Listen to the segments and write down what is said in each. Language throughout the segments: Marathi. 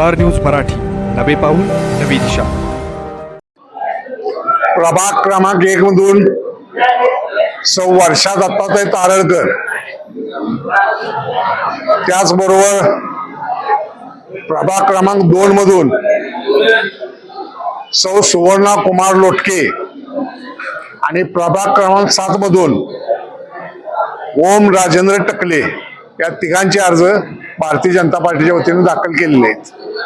Star news Marathi. नवे पाऊल नवी दिशा. प्रभाग क्रमांक एक मधून सौ वर्षा दत्तात्रय तारळकर त्याचबरोबर प्रभाग क्रमांक दोन मधून सौ सुवर्णा कुमार लोटके आणि प्रभाग क्रमांक सात मधून ओम राजेंद्र टकले या तिघांचे अर्ज भारतीय जनता पार्टीच्या वतीने दाखल केलेले आहेत.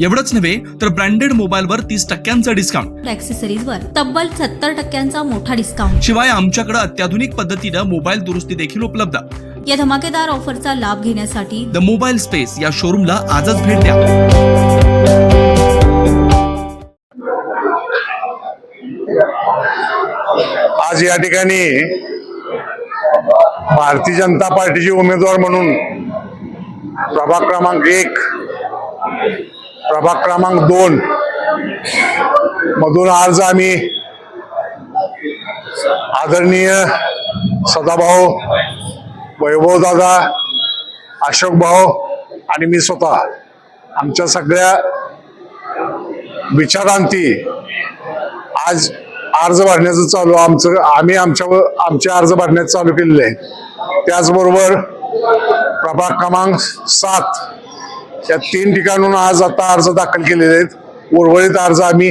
एवढंच नव्हे तर ब्रँडेड मोबाईलवर तीस टक्क्यांचं डिस्काउंट ऍक्सेसरीजवर तब्बल सत्तर टक्क्यांचा मोठा डिस्काउंट शिवाय आमच्याकडे अत्याधुनिक पद्धतीनं मोबाईल दुरुस्ती देखील उपलब्ध. या धमाकेदार ऑफरचा लाभ घेण्यासाठी द मोबाईल स्पेस या शोरूमला आजच भेट द्या. आज या ठिकाणी भारतीय जनता पार्टीचे उमेदवार म्हणून प्रभाग क्रमांक एक प्रभाग क्रमांक दोन. मधून आज आम्ही आदरणीय सदाभाऊ वैभव दादा अशोक भाऊ आणि मी स्वतः आमच्या सगळ्या विचारांती आज अर्ज भरण्याचं चालू आमचं आम्ही आमच्या आमचे अर्ज भरण्याचं चालू केलेले आहे. त्याचबरोबर प्रभाग क्रमांक सात या तीन ठिकाणून आज आता अर्ज दाखल केलेले आहेत. उर्वरित अर्ज आम्ही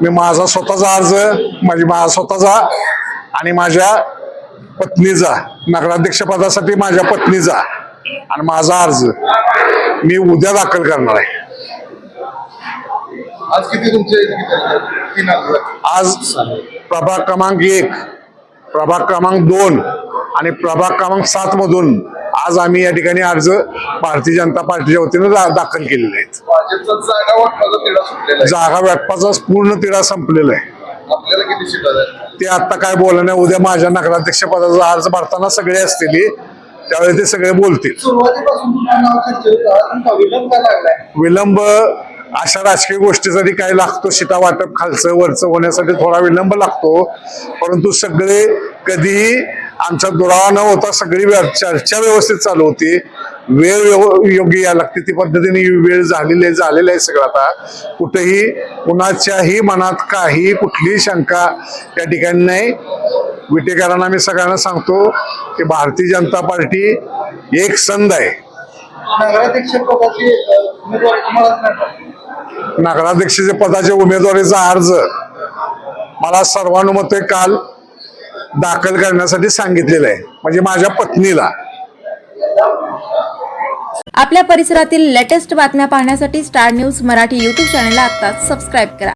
मी माझा स्वतःचा अर्ज म्हणजे माझा स्वतःचा आणि माझ्या पत्नीचा नगराध्यक्ष पदासाठी माझ्या पत्नीचा आणि माझा अर्ज मी उद्या दाखल करणार आहे. आज किती तुमचे आज प्रभाग क्रमांक एक प्रभाग क्रमांक दोन आणि प्रभाग क्रमांक सात मधून आज आम्ही या ठिकाणी अर्ज भारतीय जनता पार्टीच्या वतीने दाखल केलेले आहेत. जागा वाटपाचा पूर्ण तिढा संपलेला आहे. ते आता काय बोलणं नाही. उद्या माझ्या नगराध्यक्ष पदाचा अर्ज भरताना सगळे असतील. त्यावेळी ते सगळे बोलतील. विलंब अशा राजकीय गोष्टीसाठी काय लागतो. शिटा वाटप खालचं वरचं होण्यासाठी थोडा विलंब लागतो. परंतु सगळे कधीही आमच्या दुरावा न होता सगळी चर्चा व्यवस्थित चालू होती. वेळ योग्य या लागते. ती पद्धतीने वेळ झालेली आहे झालेलं आहे सगळं आता. कुठेही कुणाच्याही मनात काही कुठलीही शंका या ठिकाणी नाही. विटेकरांना मी सगळ्यांना सांगतो की भारतीय जनता पार्टी एक संध आहे. नगराध्यक्षाच्या पदाच्या उमेदवारीचा अर्ज मला सर्वानुमते काल दाखल करण्यासाठी सांगितलेलं आहे. म्हणजे माझ्या पत्नीला. आपल्या परिसरातील लेटेस्ट बातम्या पाहण्यासाठी स्टार न्यूज मराठी यूट्यूब चॅनलला आता सबस्क्राईब करा.